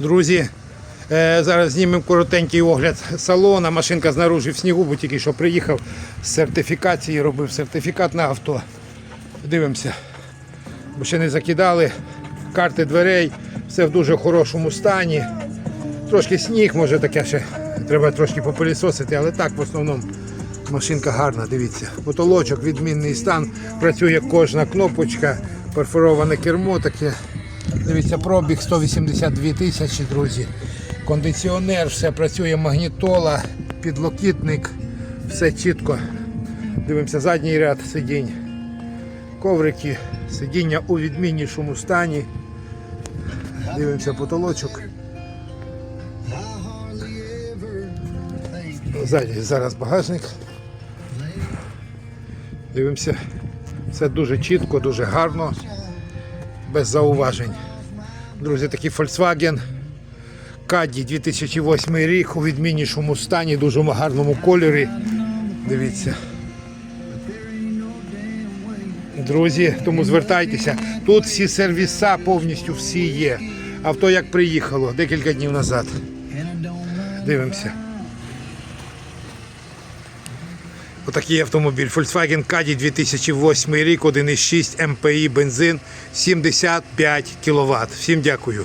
Друзі, е, зараз знімемо коротенький огляд салона. Машинка знаружи в снігу, бо тільки що приїхав з сертифікації, робив сертифікат на авто. Дивимося. Бо ще не закидали. Карти дверей, все в дуже хорошому стані. Трошки сніг, може таке ще треба трошки попилісосити, але так в основному машинка гарна, дивіться. Потолочок, відмінний стан, працює кожна кнопочка, перфороване кермо таке. Дивіться, пробіг 182 тисячі, друзі. Кондиціонер, все працює, магнітола, підлокітник, все чітко. Дивимося задній ряд сидінь. Коврики, сидіння у відміннішому стані. Дивимося потолочок. Ззаді зараз багажник. Дивимося. Все дуже чітко, дуже гарно, без зауважень. Друзі, такий Volkswagen Caddy 2008 рік у відміннішому стані, дуже гарному кольорі. Дивіться. Друзі, тому звертайтеся. Тут всі сервіса повністю всі є. Авто як приїхало декілька днів назад. Дивимося. Отакий автомобіль Volkswagen Caddy 2008 рік, 1,6 МПІ бензин, 75 кВт. Всім дякую.